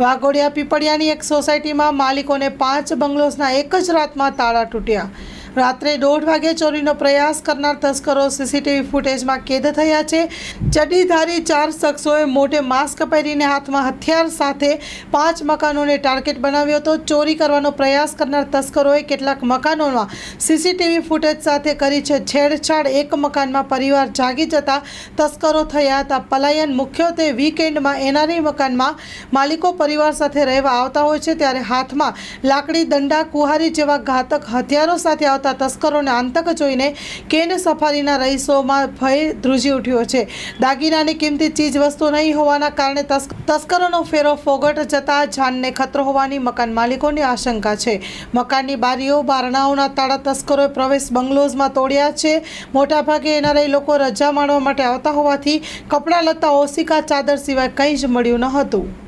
વાઘોડિયા પીપળિયાની એક સોસાયટીમાં માલિકોને પાંચ બંગલોસના એક જ રાતમાં તાળા તૂટ્યા. રાત્રે દોઢ વાગે ચોરીનો પ્રયાસ કરનાર તસ્કરો સીસીટીવી ફૂટેજમાં કેદ થયા છે. ચડીધારી ચાર શખ્સોએ મોઢે માસ્ક પહેરીને હાથમાં હથિયાર સાથે પાંચ મકાનોને ટાર્ગેટ બનાવ્યો હતો. ચોરી કરવાનો પ્રયાસ કરનાર તસ્કરોએ કેટલાક મકાનોમાં સીસીટીવી ફૂટેજ સાથે કરી છે છેડછાડ. એક મકાનમાં પરિવાર જાગી જતા તસ્કરો થયા હતા. પલાયન મુખ્યત્વે વીકેન્ડમાં એનારી મકાનમાં માલિકો પરિવાર સાથે રહેવા આવતા હોય છે, ત્યારે હાથમાં લાકડી, દંડા, કુહારી જેવા ઘાતક હથિયારો સાથે આવતા તસ્કરોને આંતક જોઈને કેન સફારીના રહીશોમાં ભય ધ્રુજી ઉઠ્યો છે. દાગીનાની કિંમતી ચીજ વસ્તુ નહીં હોવાના કારણે તસ્કરોનો ફેરો ફોગટ જતા જાનને ખતરો હોવાની મકાન માલિકોની આશંકા છે. મકાનની બારીઓ, બારણાઓના તાળા તસ્કરોએ પ્રવેશ બંગલોઝમાં તોડ્યા છે. મોટાભાગે એનઆરઆઈ લોકો રજા માણવા માટે આવતા હોવાથી કપડાં લતા ઓસિકા ચાદર સિવાય કંઈ જ મળ્યું ન હતું.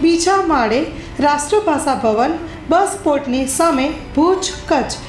બીજા માળે રાષ્ટ્રભાષા ભવન બસ પોર્ટની સામે ભુજ કચ્છ